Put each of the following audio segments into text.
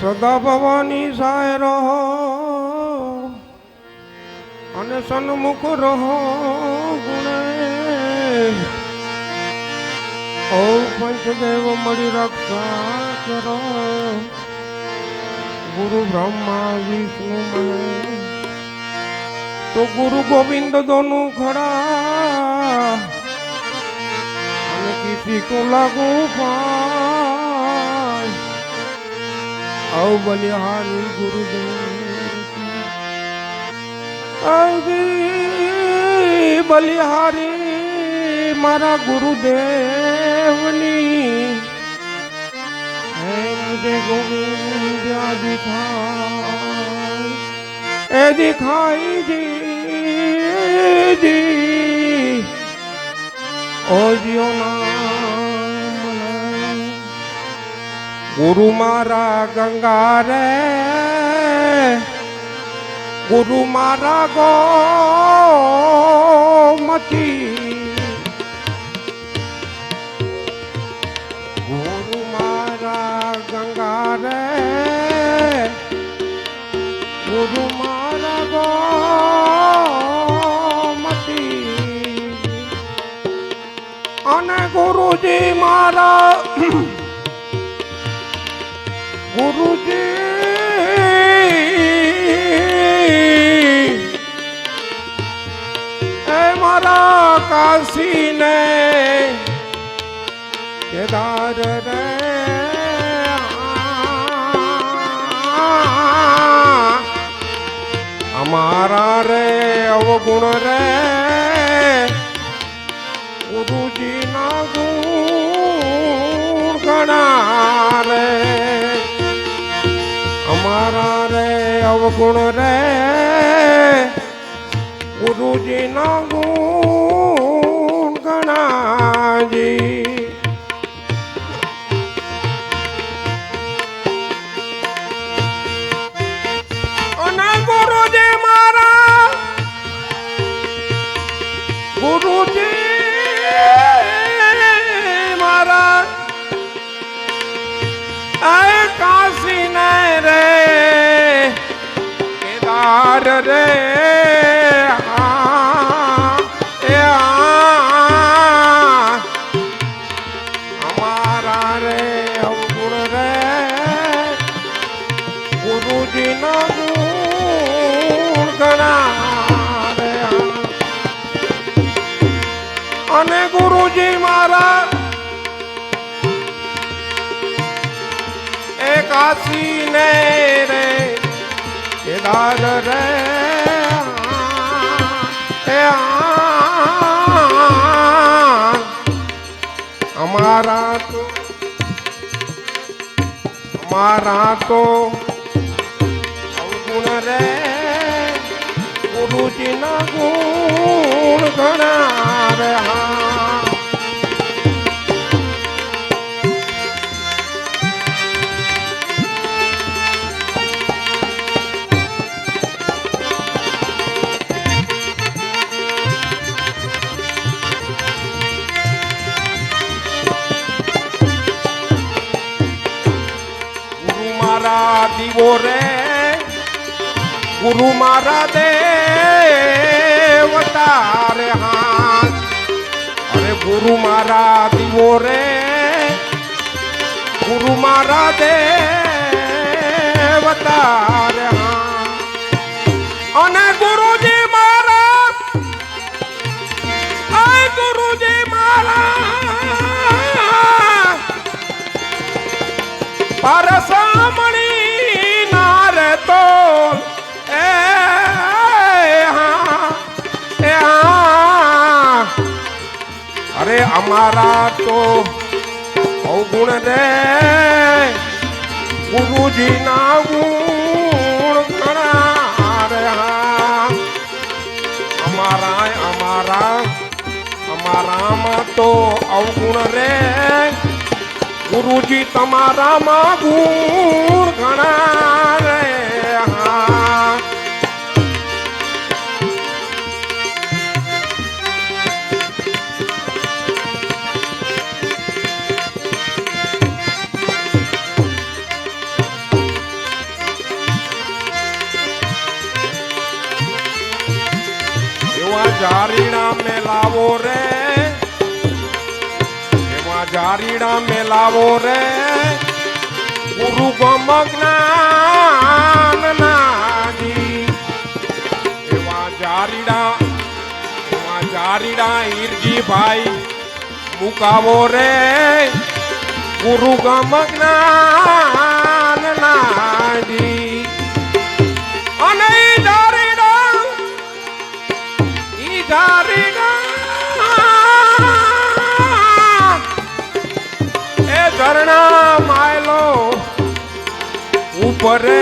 સદા ભવાની સાય રહો અને સન્મુખ રહો ગુણે. ઓ પંચદેવ મળી રક્ષા કરો. ગુરુ બ્રહ્મા, વિષ્ણુ તો ગુરુ ગોવિંદ દોનું ખડા અને કિસી કો લાગુ પાય આવ બલિહારી ગુરુદેવ. બલિહારી મારા ગુરુદેવની. મુજે ગોવિંદ દિખાય એ દિખાઈ નામ ગુરુ મારા ગંગા રે. ગુરુ મારા ગોમતી ગુરુ અને ગુરુજી મારા ગુરુજી એ મારા કાશીને કેદાર રે અમારા રે અવગુણ રે. અવગુણ રે. ગુરુજી ના ગુણ અને ગુરુજી મારા એ કાશી ને રે કેદાર રે. અમારા તો અમારા તો અવગુણ રે ગુરુજી ના ગુણ ગણા રે હા મારા દીવો રે ગુરુ મારા દેવતા રે હા અરે ગુરુ મારા દીવો રે, ગુરુ મારા દેવતા રે હા અને ગુરુજી મારા અરે અમારા તો અવગુણ રે ગુરુજી ના ગુણ ઘણા અમારા અમારા, અમારામાં તો અવગુણ રે. ગુરુજી તમારામાં ગુણ ઘણા જારીડા મેલાવો રે. ગુરુ ગમજ્ઞાન નાજી એવા જારીડા એવા જારીડા હીરજી ભાઈ મુકાવો રે. ગુરુ ગમજ્ઞાન ઉપર એ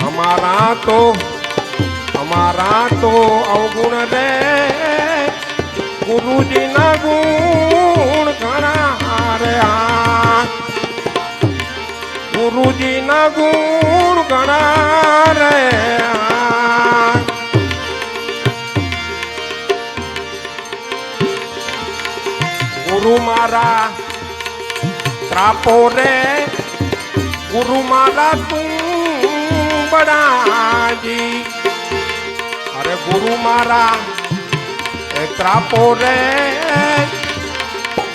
અમારા તો અમારા તો અવગુણ રે. ગુરુજીના ગુણ ઘણા રે આ ગુરુજીના ગુણ ઘણા રે આ ગુરુ મારા, ત્રાપો રે. ગુરુ મારા, તું બડાજી અરે ગુરુ મારા, એ ત્રાપો રે.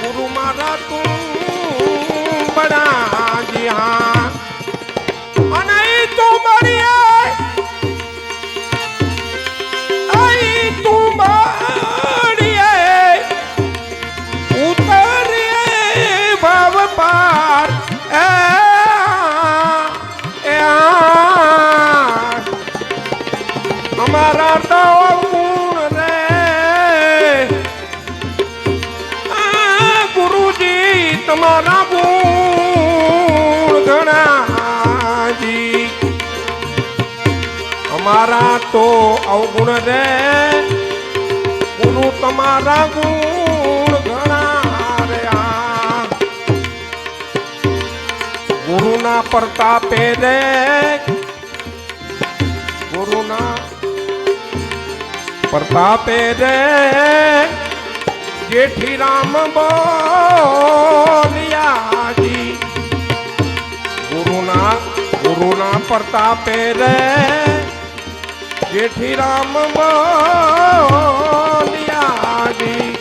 ગુરુ મારા, તું બડાજી હા. અને તમારા ગુણ ઘણાજી અમારા તો અવગુણ રે ગુરુ તમારા ગુણ ઘણા રે ગુરુના પ્રતાપે રે, ગુરુના પ્રતાપે રે જેઠી રામ બોલિયાજી. ગુરુના ગુરુના પ્રતાપે રે. જેઠી રામ બોલિયાજી.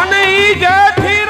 અને ઈ જેઠી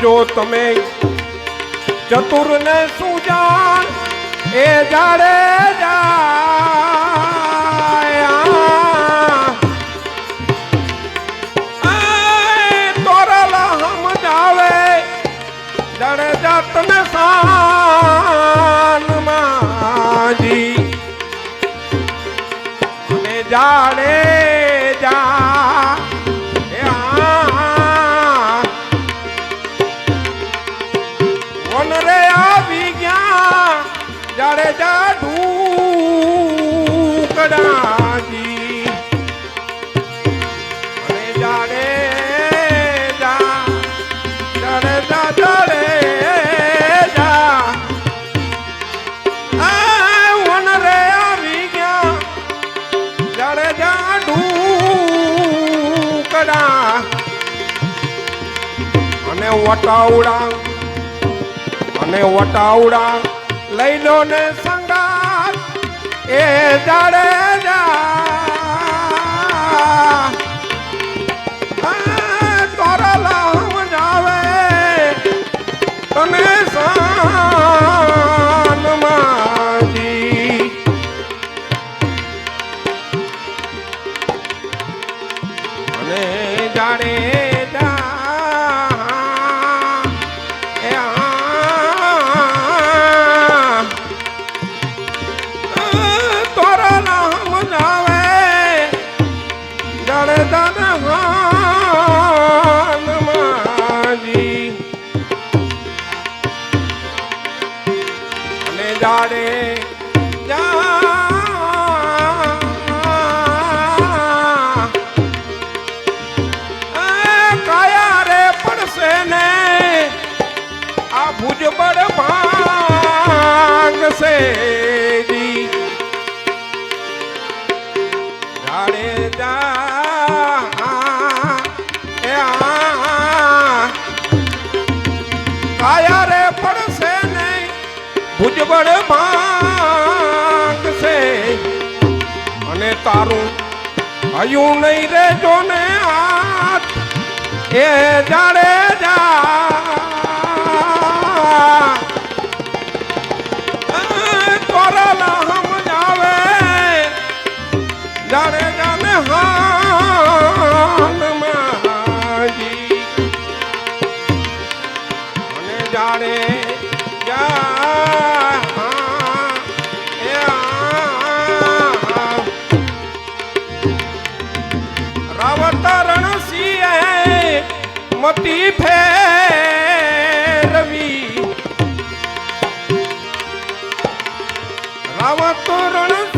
સમજો તમે ચતુર ને સુજાન એ જાડે તોરલ હમ જાવે જાડે જાતને સાનમાજી કડાજી અને જાડે અને વટાવડા અને વટાવડા લઈ લો ને સંગાર એ જાડે જા આ તોરલા સમજાવે તને સાનમાજી એ કાયા રે પડશે ને આ ભુજબળ ભાંગશે જી. જાડે ભુજબળ ભાંગશે અને તારું હયું નહીં રે ને હાથ. એ જાડે જા. મતી ફેરવી મતી ફેરવી